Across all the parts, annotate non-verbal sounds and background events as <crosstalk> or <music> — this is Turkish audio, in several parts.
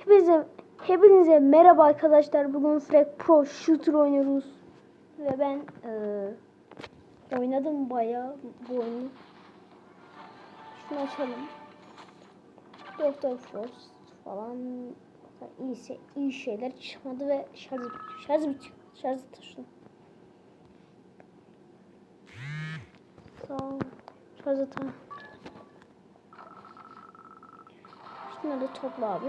Hepinize, hepinize merhaba arkadaşlar. Bugün Frag Pro Shooter oynuyoruz. Ve ben eee, oynadım bayağı bu oyunu. Şunu açalım. Doctor Frost falan iyi, se- iyi şeyler çıkmadı ve şarj bitiyor. Şarj bitiyor. Şarj taşın. Tamam. Şarj tamam. Şunları topla abi.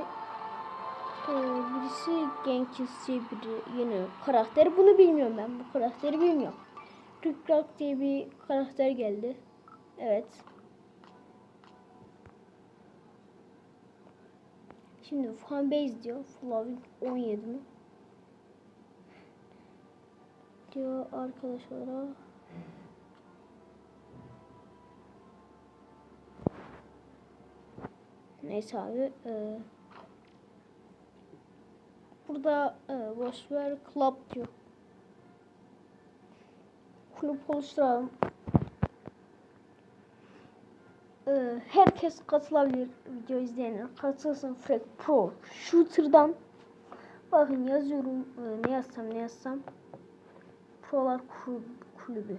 Ee, birisi Genkins diye biri yeni karakter. Bunu bilmiyorum ben. Bu karakteri bilmiyorum. Rick Rock diye bir karakter geldi. Evet. Şimdi fanbase diyor. Flavik 17 mi? Diyor arkadaşlara. Neyse abi. E, burada e, boşver club diyor. Kulüp oluşturalım. E, herkes katılabilir video izleyenler. Katılsın Frag Pro Shooter'dan. Bakın yazıyorum. E, ne yazsam ne yazsam. Prolar Kul- Kulübü.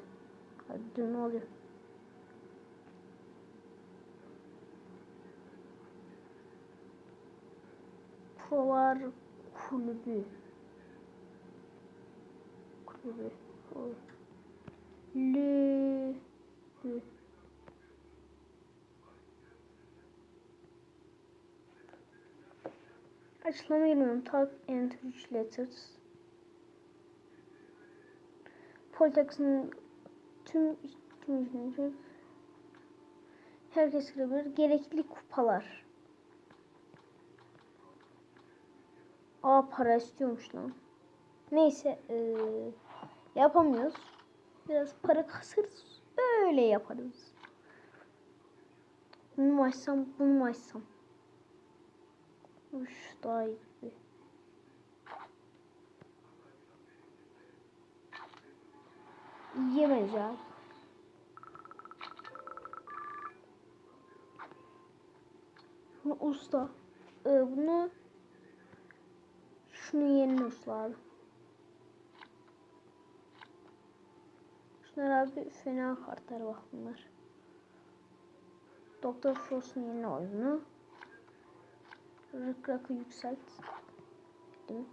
Hadi ne oluyor? Prolar Kulübü. Kulübü. Kulübü. Açıklama girmiyorum. Type and 3 letters. Politex'in tüm tüm herkes girebilir. Gerekli kupalar. Aa para istiyormuş lan. Neyse eee, yapamıyoruz. Biraz para kasarız. Öyle yaparız. Bunu mu açsam, bunu mu açsam? Uş daha iyi. Yiyemez ya. Bunu usta. Ee, bunu şunu usta abi. Şunlar abi fena kartlar bak bunlar. Doktor Frost'un yerine oyunu. Rick Rock'ı yükselt. Değil?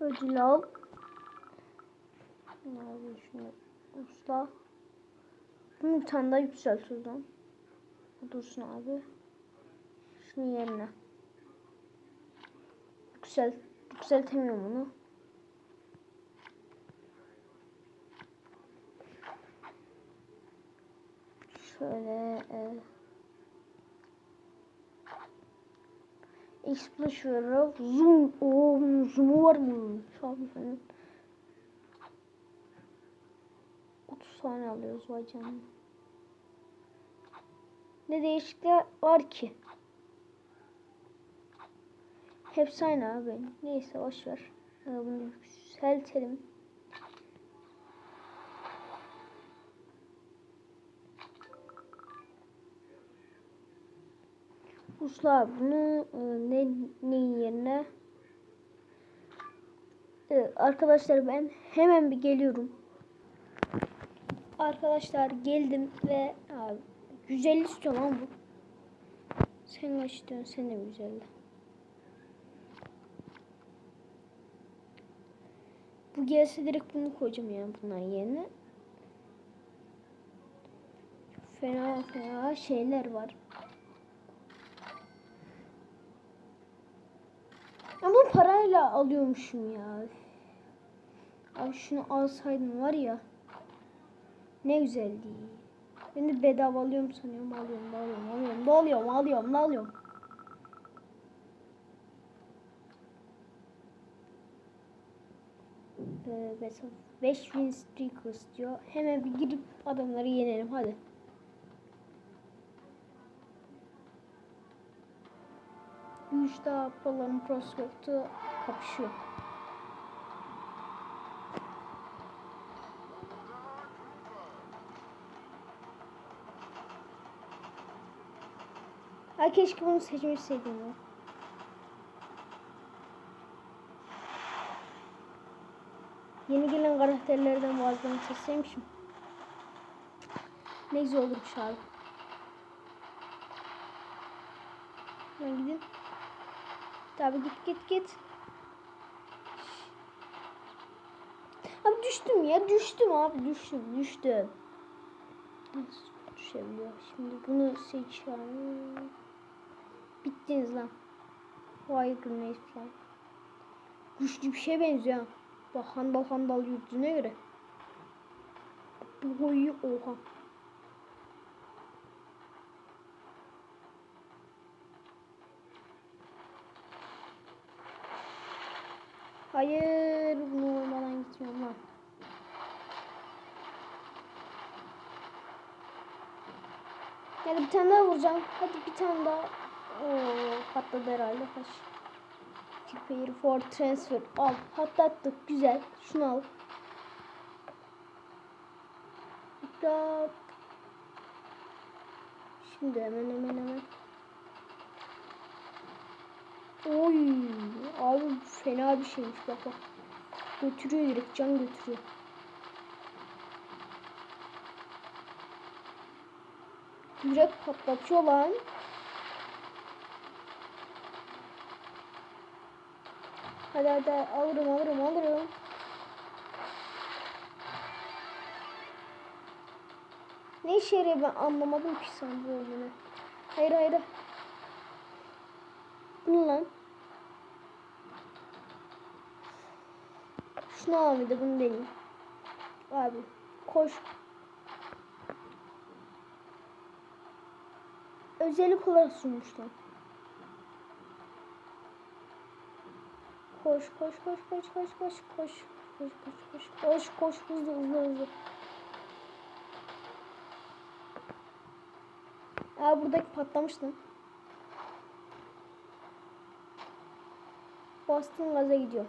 Ödül al. Abi şunu usta. Bunu bir tane daha yükselt o zaman. Dursun abi. Şunu yerine. Yüksel, yükseltemiyorum onu. Şöyle e, Explorer Zoom o zoom'u var mı? Şu an efendim. 30 tane alıyoruz vay canına. Ne değişiklikler var ki? Hepsi aynı abi. Neyse boş ver. Ee, Bunu yükseltelim. Usla bunu e, ne neyin yerine? Evet, arkadaşlar ben hemen bir geliyorum. Arkadaşlar geldim ve abi, 150 istiyor lan bu. Sen kaç istiyorsun? Sen de mi Bu gelse direkt bunu koyacağım yani bunların yerine. Fena fena şeyler var. Ama parayla alıyormuşum ya. Abi şunu alsaydım var ya. Ne güzeldi. Ben de bedava alıyorum sanıyorum. Alıyorum, alıyorum, alıyorum, alıyorum, alıyorum, da alıyorum. Ee, mesela 5 win streakers diyor. Hemen bir gidip adamları yenelim hadi. Üç daha proların prospektü kapışıyor. Ha keşke bunu seçmişseydim ya. Yeni gelen karakterlerden bazılarını seçseymişim. Ne güzel olurmuş abi. Ben gidin. Tabi git git git. Abi düştüm ya düştüm abi düştüm düştüm. Nasıl düşebiliyor? Şimdi bunu seçelim. Bittiniz lan. Vay grenade falan. Güçlü bir şeye benziyor. Bak handal handal yürüdüğüne göre. Bu boyu oha. Hayır bunu olmadan gitmiyorum lan. Yani bir tane daha vuracağım. Hadi bir tane daha. Oo, patladı herhalde. Kaç. Prepare for transfer. Al. Patlattık. Güzel. Şunu al. Şimdi hemen hemen hemen. Oy. Abi fena bir şeymiş bak bak. Götürüyor direkt can götürüyor. Direkt patlatıyor lan. Hadi hadi alırım alırım alırım. Ne işe yarıyor ben anlamadım ki sen bu oyunu. Hayır hayır. Bu ne lan? Şunu al bir de bunu deneyeyim. Abi koş. Özellik olarak sunmuşlar. Koş koş koş koş koş koş koş koş koş koş koş koş hızlı hızlı hızlı. Aa buradaki patlamış lan. Bastım gaza gidiyor.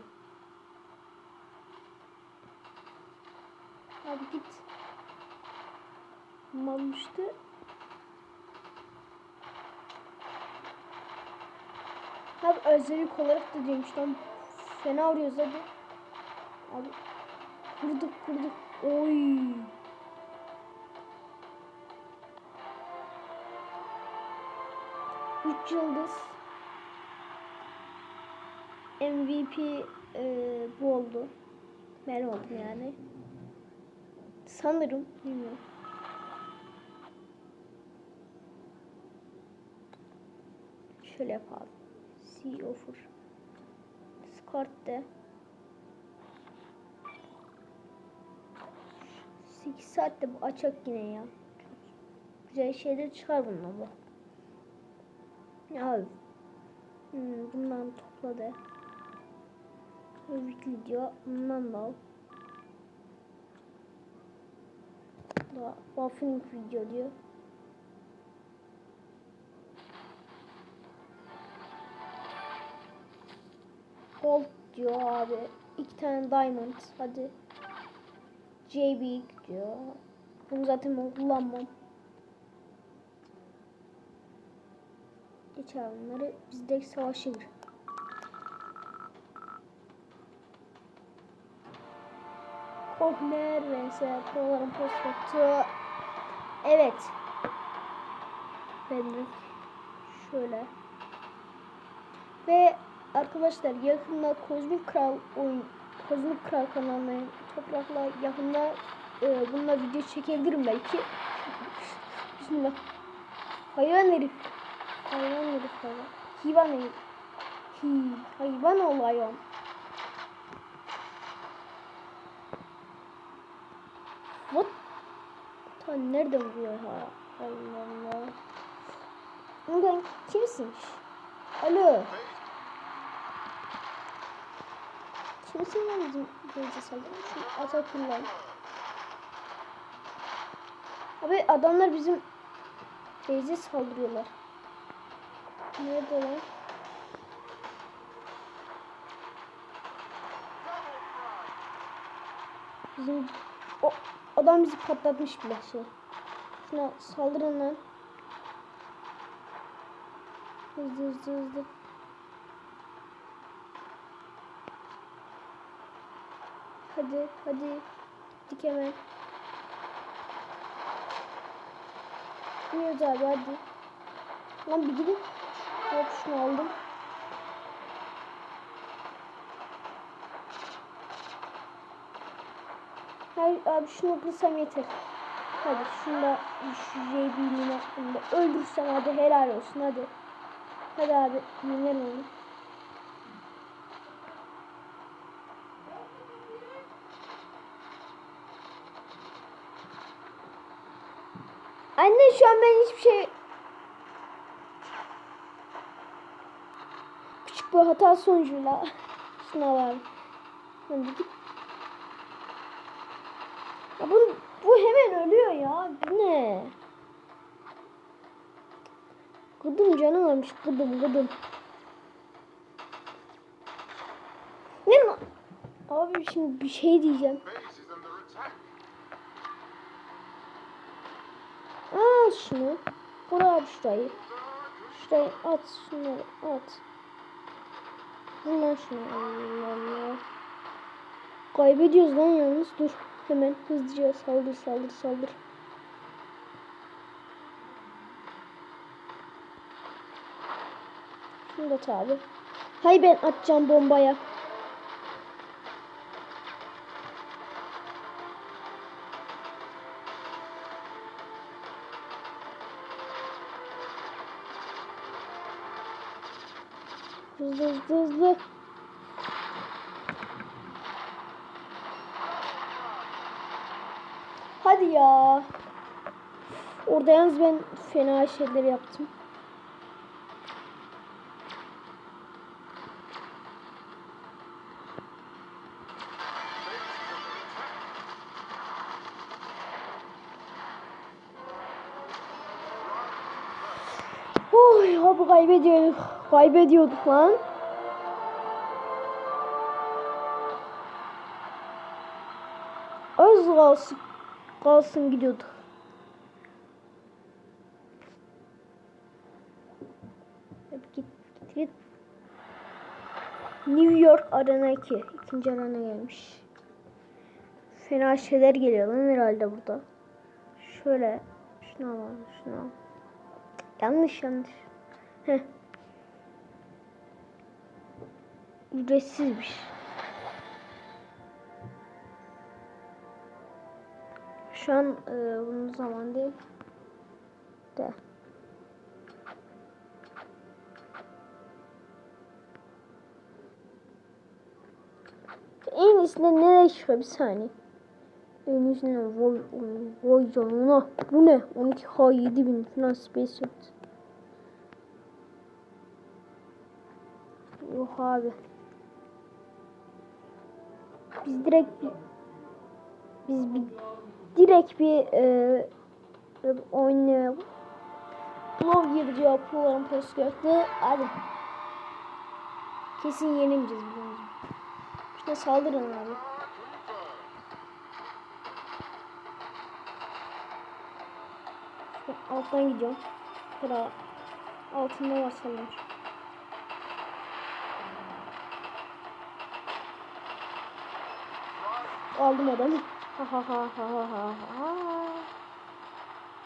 Abi git. Mamıştı. Abi özellik olarak da demiş lan. Fena vuruyoruz hadi. Abi kurduk kurduk. Oy. Üç yıldız. MVP e, bu oldu. Ben oldum yani. Sanırım. Bilmiyorum. Şöyle yapalım. See offer. De. 8 saatte bu açık yine ya. Güzel şeyler çıkar bundan bu. Abi. Hmm, bundan topladı. Öbür video bundan da al. Da buffing video diyor. Gold diyor abi. İki tane diamond. Hadi. JB diyor. Bunu zaten ben kullanmam. Geç abi bunları. Biz de savaşır. Kohler vs. Proların prospektü. Evet. Ben şöyle. Ve arkadaşlar yakında Kozmik Kral oyun Kozmik Kral kanalına toprakla yakında e, bununla video çekebilirim belki. Bismillah. Hayvan herif. Hayvan herif hayvan. Hayvan herif. Hi, hayvan ol hayvan. What? Ta nereden vuruyor ha? Allah Allah. Buradan kimsin? Alo. Kimsin lan bizim gözü saldı? Şu ata. Abi adamlar bizim Beyze saldırıyorlar. Nerede lan? Bizim o adam bizi patlatmış bile şey. Şuna saldırın lan. Hızlı hızlı hızlı. Hadi hadi. Dik hemen. Gidiyoruz abi hadi. Lan bir gidin. Hop şunu aldım. Hayır abi şunu kılsam yeter. Hadi şunu da şu JB'nin aklımda öldürsem hadi helal olsun hadi. Hadi abi yener onu. Anne şu an ben hiçbir şey küçük bir hata sonucuyla git. Ya bu, bu hemen ölüyor ya. Bu ne? Gıdım canım olmuş. Gıdım gıdım. Ne? Abi şimdi bir şey diyeceğim. Şunu. Vur abi şurayı. Şurayı at şunları at. Lan şunu. Kaybediyoruz lan yalnız. Dur. Hemen hızlıca saldır saldır saldır. Şunu da abi. Hay ben atacağım bombaya. Hızlı hızlı hızlı. Hadi ya. Orada yalnız ben fena şeyler yaptım. Oy abi kaybediyorduk. Kaybediyorduk lan. Az kalsın, kalsın gidiyorduk. Hep git, git, git. New York Arena 2. ikinci arena gelmiş. Fena şeyler geliyor lan herhalde burada. Şöyle. Şunu alalım, şunu. Yanlış yanlış. Heh. Ücretsizmiş. Şu an e, bunun zaman değil. De. En iyisinde ne çıkıyor bir saniye. En iyisinde vay, vay canına. Bu ne? 12K 7000 falan space yaptı. Yok abi. Biz direkt bir biz bir direkt bir e, oynayalım. Blog girdi ya program post gördü. Hadi. Kesin yenemeyeceğiz bu oyunu. İşte saldırın abi. Şu alttan gidiyorum. Sıra altında var sanırım. Aldım adamı. Ha ha ha ha ha ha ha.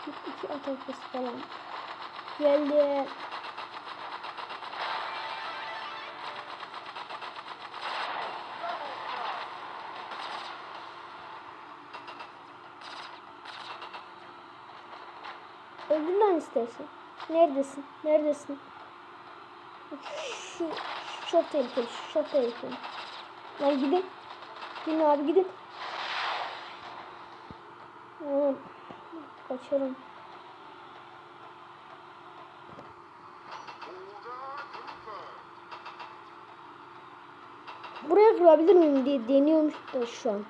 İki atak bası falan. Geldi. Öldür lan istersen. Neredesin? Neredesin? Şu, şu çok tehlikeli. Şu çok tehlikeli. Lan gidin. Gidin abi gidin. Oğlum, kaçarım. Buraya kırabilir miyim diye deniyormuş da şu an.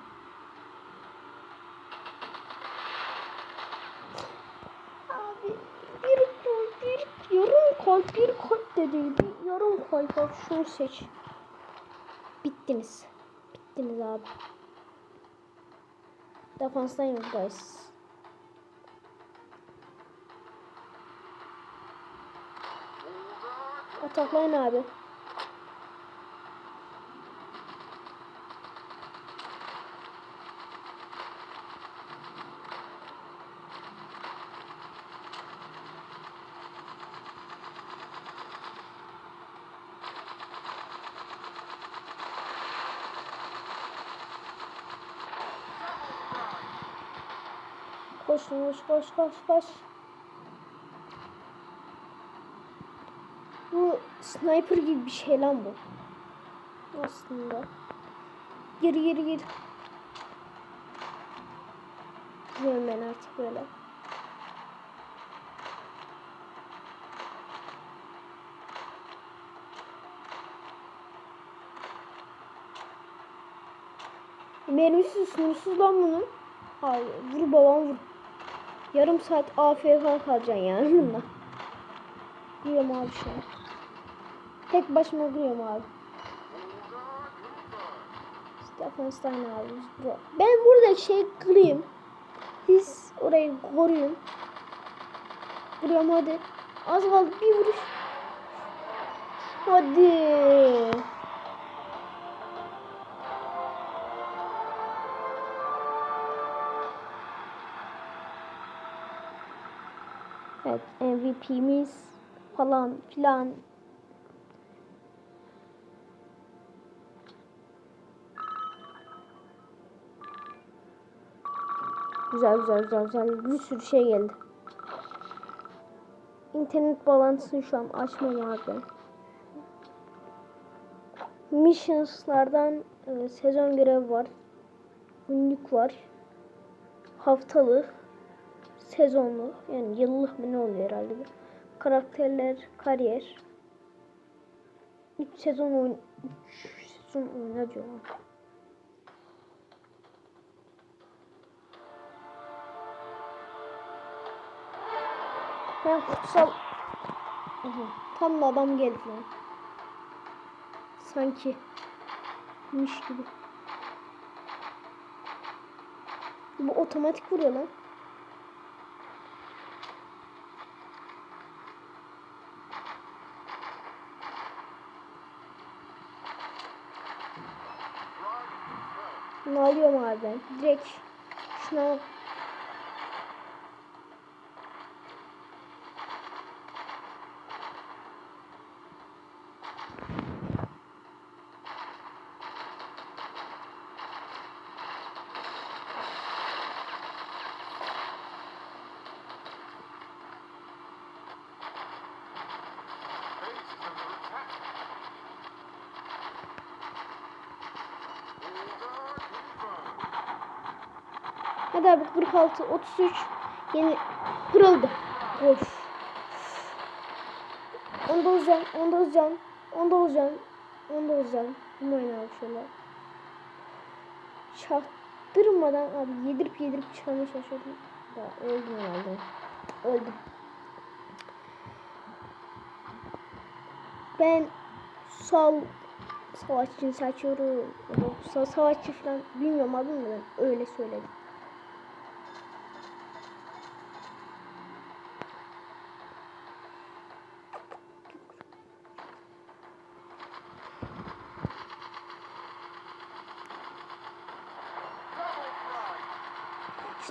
Abi bir bir yarım kalp, bir kalp dediydi. Yarım kalp abi şunu seç. Bittiniz. Bittiniz abi. Defanstayım guys. Ataklayın abi. Koş koş koş koş koş. Bu sniper gibi bir şey lan bu. Aslında. Gir gir gir. Gidiyorum ben artık böyle. Mermisi sınırsız lan bunun. Hayır, vur babam vur. Yarım saat AFK kalacaksın yani bununla. Giriyorum abi şu an. Tek başıma giriyorum abi. Stefan Stein abi. Ben burada şey kırayım. Siz orayı koruyun. Vuruyorum hadi. Az kaldı bir vuruş. Hadi. Evet MVP'miz falan filan. Güzel güzel güzel güzel bir sürü şey geldi. İnternet bağlantısını şu an açmam abi. Missions'lardan e, sezon görevi var. Günlük var. Haftalık sezonlu yani yıllık mı ne oluyor herhalde bu. Karakterler, kariyer. 3 sezon oyun 3 sezon oyna. Ben kutsal Aha, tam da adam geldi lan. Sanki miş gibi. Bu otomatik vuruyor lan. Bunu alıyorum abi ben. Direkt şuna Hadi abi 46 33 yeni kırıldı. Of. 19 can, 19 can, 19 can, 19 can. Bu oyunu abi şöyle. Çaktırmadan abi yedirip yedirip çıkarmaya çalışıyordum. Da öldüm herhalde. Öldüm. Ben sal savaşçı seçiyorum. Sa savaşçı falan bilmiyorum abi ben öyle söyledim.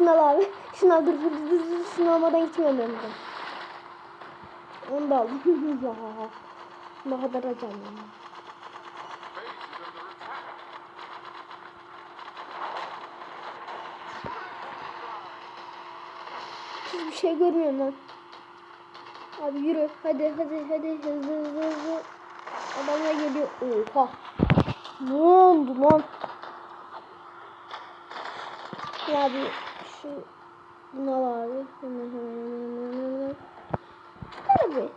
Şunu al abi. Şunu al dur dur dur dur. Şunu almadan gitmiyorum ben buradan. Onu da aldım. <laughs> ya. Ne kadar acayip. ya. Hiçbir şey görmüyorum lan. Abi yürü. Hadi hadi hadi hızlı hızlı hızlı. Adamlar geliyor. Oha. Ne oldu lan? Ya abi şu bunu al abi. Hemen hemen hemen hemen hemen. Abi.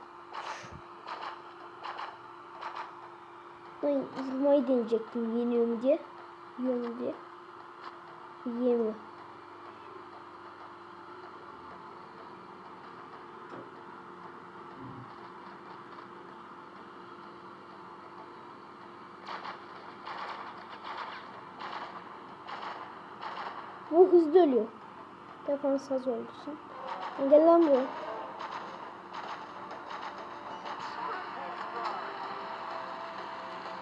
Ben yılmayı deneyecektim yeniyor mu diye. Yiyor mu diye. Yiyemiyor. Bu hızlı ölüyor. Defans az. Gel lan buraya.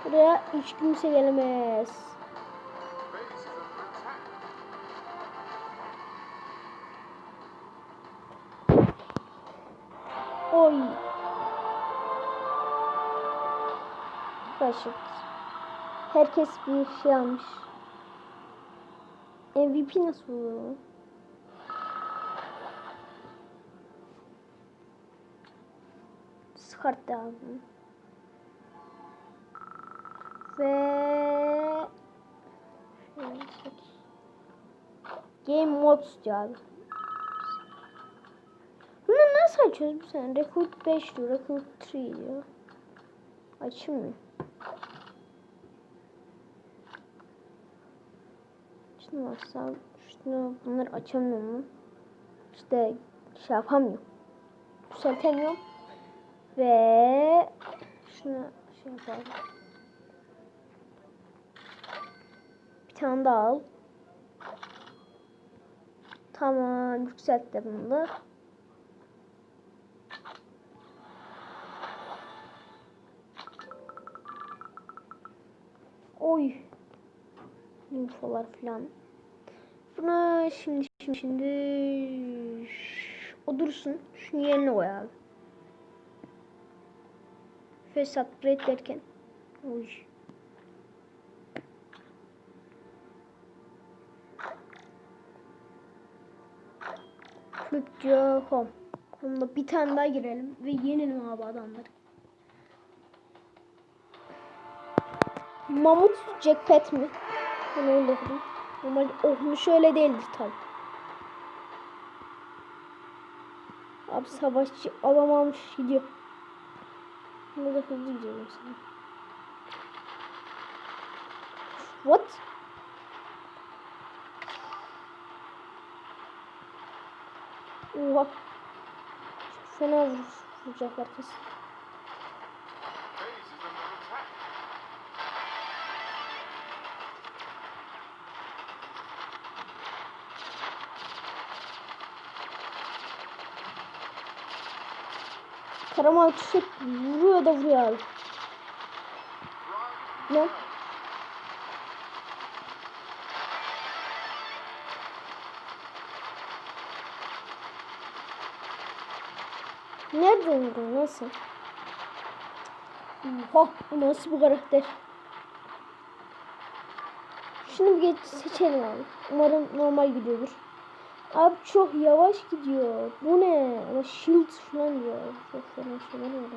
Buraya hiç kimse gelemez. Oy. Başlık. Herkes bir şey almış. MVP nasıl oluyor? Da aldım. Ve. Game Mods diyor abi. Bunu nasıl açıyoruz bir saniye? Recruit 5 diyor. Recruit 3 diyor. Açayım mı? Şunu açsam. Şunu bunları açamıyorum. İşte şey yapamıyorum. Yükseltemiyorum. Ve şunu şey yapalım. Bir tane daha al. Tamam yükselttim bunu. Oy. Infolar falan. Buna şimdi şimdi şimdi o dursun. Şunu yerine koy Face upgrade derken. Oy. Home. Onunla bir tane daha girelim ve yenelim abi adamları. Mamut Jackpot mi? Ben öyle okudum. Normal okumuş öyle değildir tabi. Abi savaşçı alamamış gidiyor. Burada hızlı gidiyor mesela. What? Oha. Çok fena vur, vuracaklar kesin. Karamal tuşu vuruyor da vuruyor abi. Ne? Nereden vuruyor? Nasıl? Oha bu nasıl bir karakter? Şunu bir geç seçelim abi. Umarım normal gidiyordur. Abi çok yavaş gidiyor. Bu ne? Ama shield falan diyor. Çok fena şeyler var.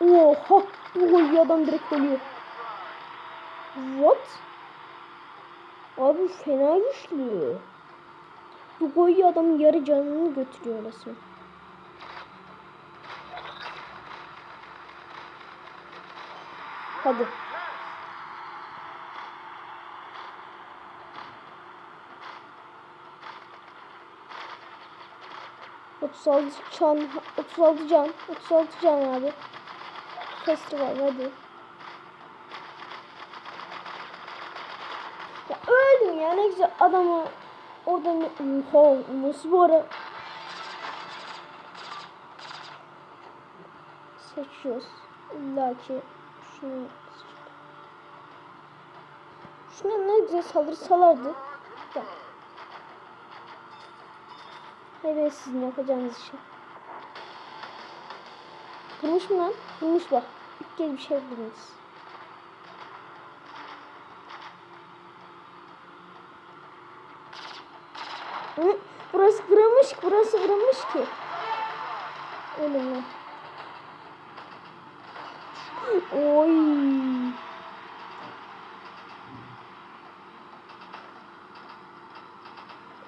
Oha! Oha adam direkt ölüyor. What? Abi fena güçlü. Bu koyu adamın yarı canını götürüyor resmen. Hadi. Otuz altı can, otuz altı can, otuz altı can abi. Festival hadi. Ya öldüm ya ne güzel adamı orada oha nasıl bu ara seçiyoruz. İlla ki şunu şuna ne güzel saldırı salardı. Hayır sizin yapacağınız işi. Kırmış mı lan? Kırmış bak. İlk kez bir şey. Hı, Burası kırılmış, burası kırılmış ki. Öyle mi? Oy.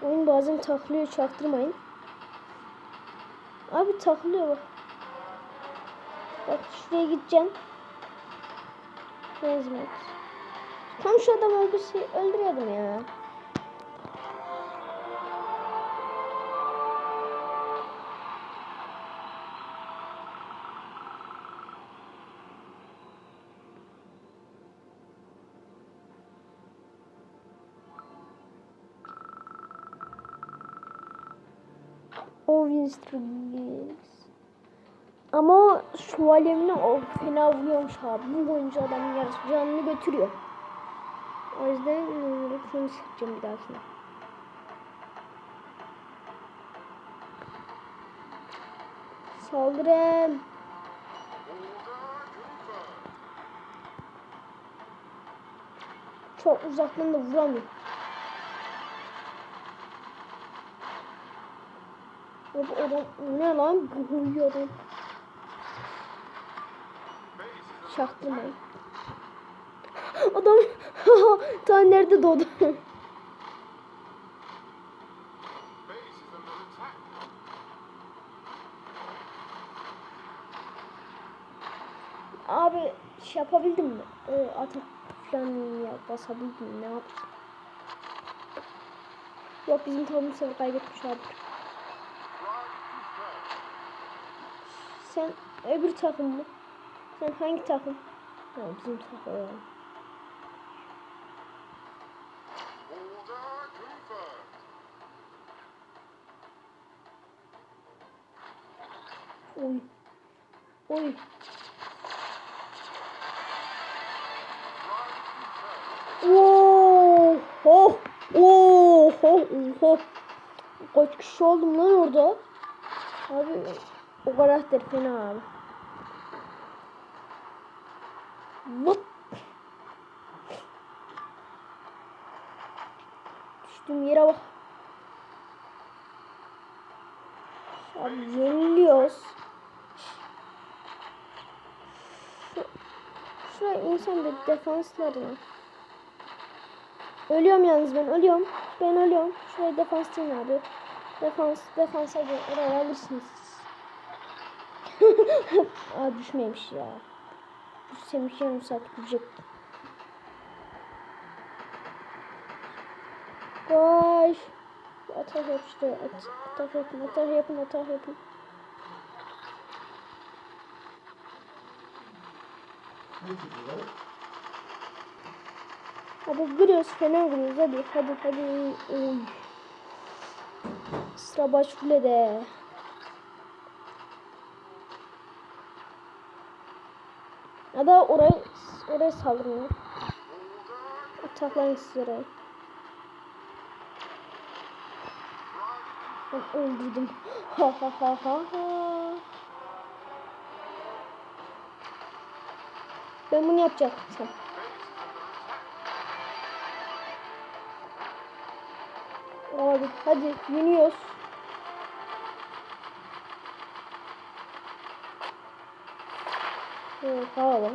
Oyun bazen taklıyor, çaktırmayın. Abi taklıyor bak. Bak şuraya gideceğim. Hizmet. Tam şu adam öldürse öldürüyordum ya. Şövalyemine o fena vuruyormuş abi. Bu oyuncu adamın yarısı canını götürüyor. O yüzden ıı, şunu sıkacağım bir dahakine. Saldırın. Çok uzaktan da vuramıyor. Bu ne lan? Bu huyuyor adam. Çaktırmayın. Adam <laughs> ta nerede doğdu? Abi şey yapabildim mi? Ee, atak falan ya basabildim ne yaptım? Yok bizim takım bu sefer kaybetmiş abi. Sen öbür takım mı? Sen hangi takım? Ha, bizim takım. confirmed. Oy. Oy. Oh, oh, oh, oh. Kaç kişi oldum lan orada? Abi o karakter fena abi. Vıt. Düştüğüm yere bak. Abi yeniliyoruz. Şu, şuraya insan bir defanslarına. Ölüyorum yalnız ben ölüyorum. Ben ölüyorum. Şuraya defans deyin abi. Defans, defans hadi oraya alırsınız. Aa <laughs> düşmemiş ya. Düşsemiş yarım saat gidecek. Koş. Atak yap işte. At, atak yapın, atak yapın, atak yapın. Hadi giriyoruz fena giriyoruz hadi hadi hadi. Oy. Sıra başkulede. Ya da oraya oraya saldırın. Ataklayın siz orayı. Ben öldürdüm. Ha ha ha ha ha. Ben bunu yapacaktım. Abi hadi yeniyoruz. Under attack.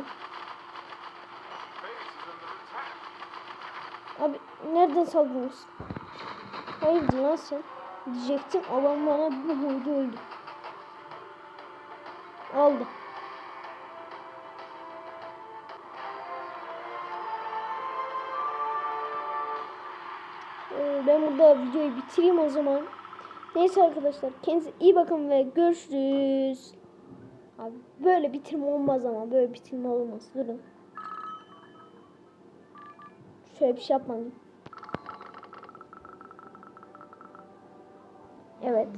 Abi nereden saldınız? Hayırdır lan sen? Diyecektim adam bana bir vurdu öldü. Aldı. Burada videoyu bitireyim o zaman. Neyse arkadaşlar kendinize iyi bakın ve görüşürüz. Abi böyle bitirme olmaz ama böyle bitirme olmaz. Durun. Şöyle bir şey yapmadım. Evet.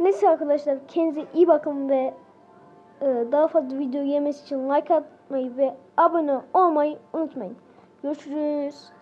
Neyse arkadaşlar kendinize iyi bakın ve e, daha fazla video yemesi için like atmayı ve abone olmayı unutmayın. Görüşürüz.